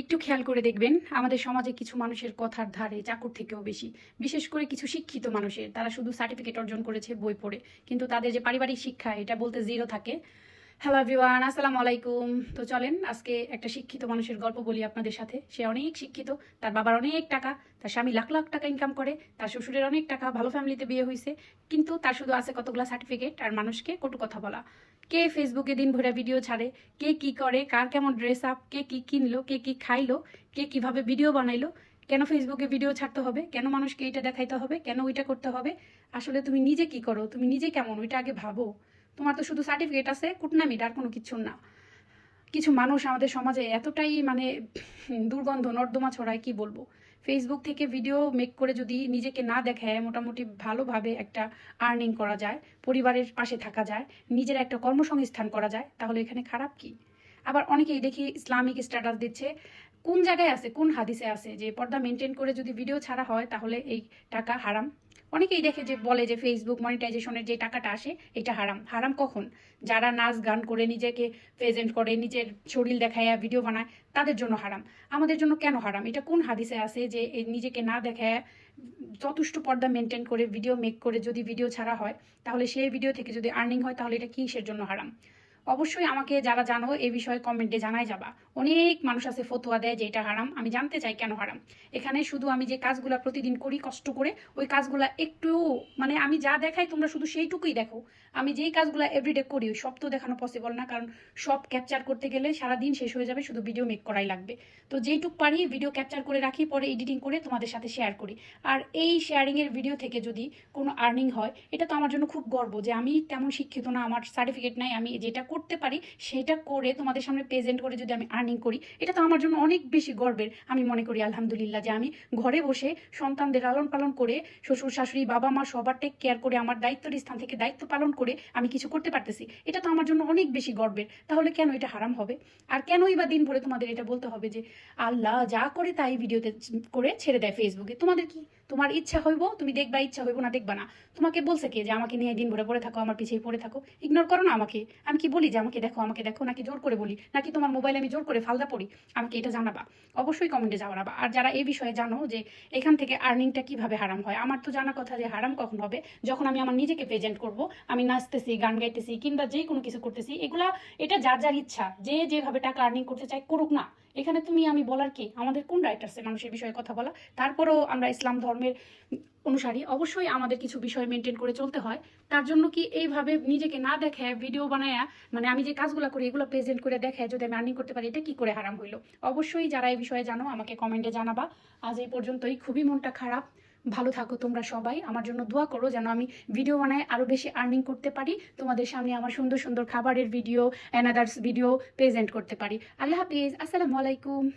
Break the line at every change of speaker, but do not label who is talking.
একটু খেয়াল করে দেখবেন, আমাদের সমাজে কিছু মানুষের কথার ধারে চাকর থেকেও বেশি। বিশেষ করে কিছু শিক্ষিত মানুষের, তারা শুধু সার্টিফিকেট অর্জন করেছে, বই পড়ে। কিন্তু তাদের যে পারিবারিক শিক্ষা, এটা বলতে জিরো থাকে। হ্যালো এভরিওয়ান আসসালামু আলাইকুম। তো চলেন, আজকে একটা শিক্ষিত মানুষের গল্প বলি আপনাদের সাথে। সে অনেক শিক্ষিত, তার বাবার অনেক টাকা, তার স্বামী লাখ লাখ টাকা ইনকাম করে, তার শ্বশুরের অনেক টাকা, ভালো ফ্যামিলিতে বিয়ে হয়েছে কিন্তু তার শুধু আছে কতগুলো সার্টিফিকেট আর মানুষকে কটু কথা বলা। কে ফেসবুকে দিন ভরে ভিডিও ছাড়ে, কে কি করে, কার কেমন ড্রেস আপ কে কি কিনলো, কে কি খাইলো, কে কীভাবে ভিডিও বানাইলো, কেন ফেসবুকে ভিডিও ছাড়তে হবে, কেন মানুষকে এটা দেখাইতে হবে, কেন ওইটা করতে হবে, আসলে তুমি নিজে কি করো, তুমি নিজে কেমন, ওইটা আগে ভাবো। তোমার তো শুধু সার্টিফিকেট আছে কুটনামিট আর কোনো কিছু না। কিছু মানুষ আমাদের সমাজে এতটাই মানে দুর্গন্ধ, নর্দমা ছড়ায়, কি বলব? ফেসবুক থেকে ভিডিও মেক করে যদি নিজেকে না দেখায়, মোটামুটি ভালোভাবে একটা আর্নিং করা যায়, পরিবারের পাশে থাকা যায়, নিজের একটা কর্মসংস্থান করা যায়, তাহলে এখানে খারাপ কি? আবার অনেকেই দেখি ইসলামিক স্ট্যাটাস দিচ্ছে, কোন জায়গায় আছে, কোন হাদিসে আছে যে পর্দা মেনটেন করে যদি ভিডিও ছাড়া হয়, তাহলে এই টাকা হারাম? অনেকেই দেখে যে বলে যে ফেসবুক মনিটাইজেশনের যে টাকাটা আসে, এটা হারাম। হারাম কখন? যারা নাচ, গান করে, নিজেকে প্রেজেন্ট করে, নিজের শরীর দেখায় ভিডিও বানায়, তাদের জন্য হারাম। আমাদের জন্য কেন হারাম? এটা কোন হাদিসে আছে যে নিজেকে না দেখায় যথেষ্ট পর্দা মেনটেন করে ভিডিও মেক করে যদি ভিডিও ছাড়া হয়, তাহলে সেই ভিডিও থেকে যদি আর্নিং হয়, তাহলে এটা কিসের জন্য হারাম? অবশ্যই আমাকে যারা জানো, এই বিষয়ে কমেন্টে জানাই যাবা। অনেক মানুষ আছে ফতোয়া দেয় যে এটা হারাম, আমি জানতে চাই কেন হারাম। এখানে শুধু আমি যে কাজগুলো প্রতিদিন করি কষ্ট করে, ওই কাজগুলো একটু মানে আমি যা দেখাই তোমরা শুধু সেইটুকুই দেখো। আমি যেই কাজগুলো এভরিডে করি, ওই সব তো দেখানো পসিবল না, কারণ সব ক্যাপচার করতে গেলে সারা দিন শেষ হয়ে যাবে, শুধু ভিডিও মেক করাই লাগবে। তো যেইটুক পারি ভিডিও ক্যাপচার করে রাখি, পরে এডিটিং করে তোমাদের সাথে শেয়ার করি। আর এই শেয়ারিংয়ের ভিডিও থেকে যদি কোনো আর্নিং হয়, এটা তো আমার জন্য খুব গর্ব যে আমি তেমন শিক্ষিত না, আমার সার্টিফিকেট নাই, আমি যেটা করতে পারি, সেটা করে তোমাদের সামনে প্রেজেন্ট করে যদি আমি আর্নিং করি, এটা তো আমার জন্য অনেক বেশি গর্বের। আমি মনে করি, আলহামদুলিল্লাহ, যে আমি ঘরে বসে সন্তানদের লালন পালন করে, শ্বশুর, শাশুড়ি, বাবা মা সবার টেক কেয়ার করে, আমার দায়িত্বের স্থান থেকে দায়িত্ব পালন করে আমি কিছু করতে পারতেছি। এটা তো আমার জন্য অনেক বেশি গর্বের। তাহলে কেন এটা হারাম হবে? আর কেনই বা দিন ভরে তোমাদের এটা বলতে হবে যে, আল্লাহ যা করে তাই ভিডিওতে করে ছেড়ে দেয় ফেসবুকে তোমাদের কি তোমার ইচ্ছা হইব, তুমি দেখবা ইচ্ছা হইব না, দেখবা না। তোমাকে বলছে কে যে আমাকে নিয়ে দিন ভরে পড়ে থাকো, আমার পিছিয়ে পড়ে থাকো। ইগনোর করো না আমাকে। আমি কি বলি যে আমাকে দেখো আমাকে দেখো, নাকি জোর করে বলি? নাকি তোমার মোবাইলে আমি জোর করে ফালদা পড়ি? আমাকে এটা জানাবা। অবশ্যই কমেন্টে জানাবা। আর যারা এই বিষয়ে জানো যে এখান থেকে আর্নিংটা কীভাবে হারাম হয়, আমার তো জানা কথা যে হারাম কখন হবে? যখন আমি আমার নিজেকে প্রেজেন্ট করব, আমি নাচতেছি, গান গাইতেছি, কিংবা যে কোনো কিছু করতেছি, এগুলা, এটা যার যার ইচ্ছা, যে যেভাবে টাকা আর্নিং করতে চায় করুক না। এখানে তুমি, আমি বলার কি? আমাদের কোন রাইট আছে মানুষের বিষয়ে কথা বলা? তারপরও আমরা ইসলাম ধর্মের অনুসারী। অবশ্যই আমাদের কিছু বিষয় মেনটেন করে চলতে হয়। তার জন্য কি এইভাবে নিজেকে না দেখে ভিডিও বানায় মানে আমি যে কাজগুলো করি, এগুলো প্রেজেন্ট করে দেখে যদি আমি আর্নিং করতে পারি, এটা কি করে হারাম হইল? অবশ্যই যারা এই বিষয়ে জানো, আমাকে কমেন্টে জানাবা। আজ এই পর্যন্তই। খুবই মনটা খারাপ। ভালো থাকো তোমরা সবাই। আমার জন্য দোয়া করো যেন আমি ভিডিও বানায় আরও বেশি আর্নিং করতে পারি। তোমাদের সামনে আমার সুন্দর সুন্দর খাবারের ভিডিও অ্যানাদার্স ভিডিও প্রেজেন্ট করতে পারি। আল্লাহ হাফিজ, আসসালামু আলাইকুম।